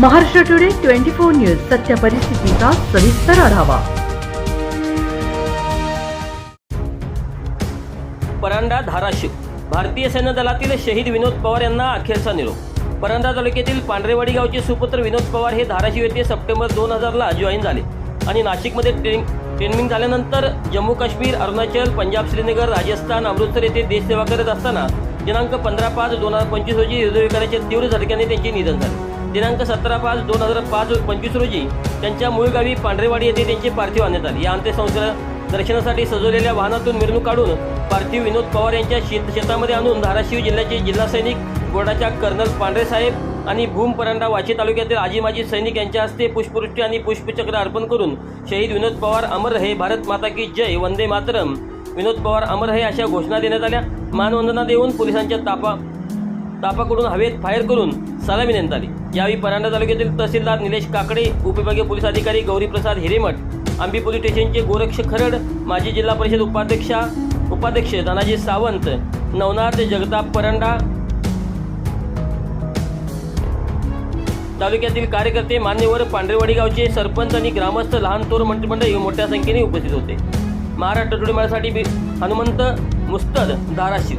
Maharashtra today twenty four news सत्य परिस्थितीचा सविस्तर आढावा. परांडा धाराशिव. भारतीय सैन्य दलातील शहीद विनोद पवार यांना अखेरचा निरोप. परांडा तालुक्यातील पांढरेवाडी गावचे सुपुत्र विनोद पवार हे धाराशिव येथे सप्टेंबर दोन हजारला जॉईन झाले. आणि नाशिकमध्ये ट्रेनिंग ट्रेनिंग झाल्यानंतर जम्मू काश्मीर अरुणाचल पंजाब श्रीनगर राजस्थान अमृतसर येथे देशसेवा करत असताना दिनांक पंधरा पाच दोन हजार पंचवीस रोजी हृदयविकाराच्या तीव्र झटक्याने त्यांचे निधन झाले. दिनांक सतरा पाच दोन हजार पाच पंचवीस रोजी त्यांच्या मूळ गावी पांढरेवाडी येथे त्यांचे पार्थिव आणण्यात आले. या अंत्यसंस्कार दर्शनासाठी सजवलेल्या वाहनातून मिरवणूक काढून पार्थिव विनोद पवार यांच्या शेत शेतामध्ये आणून धाराशिव जिल्ह्याचे जिल्हा सैनिक बोर्डाच्या कर्नल पांढरे साहेब आणि भूम परांडा वाशी तालुक्यातील आजी माजी सैनिक यांच्या हस्ते पुष्पवृष्टी आणि पुष्पचक्र अर्पण करून शहीद विनोद पवार अमर हे भारत माता की जय वंदे मातरम. विनोद पवार अमर हे अशा घोषणा देण्यात आल्या. मानवंदना देऊन पोलिसांच्या ताफा तापाकडून हवेत फायर करून सलामी देण्यात आली यावेळी परांडा तालुक्यातील तहसीलदार निलेश काकडे उपविभागीय पोलीस अधिकारी गौरीप्रसाद हिरेमठ आंबी पोलीस स्टेशनचे गोरक्ष खरड माजी जिल्हा परिषद उपाध्यक्षा उपाध्यक्ष धनाजी सावंत नवनाथ जगताप परांडा तालुक्यातील कार्यकर्ते मान्यवर पांढरेवाडी गावचे सरपंच आणि ग्रामस्थ लहान तोर मंत्रिमंडळ मोठ्या संख्येने उपस्थित होते. महाराष्ट्र टुडे हनुमंत मुस्तद धाराशिव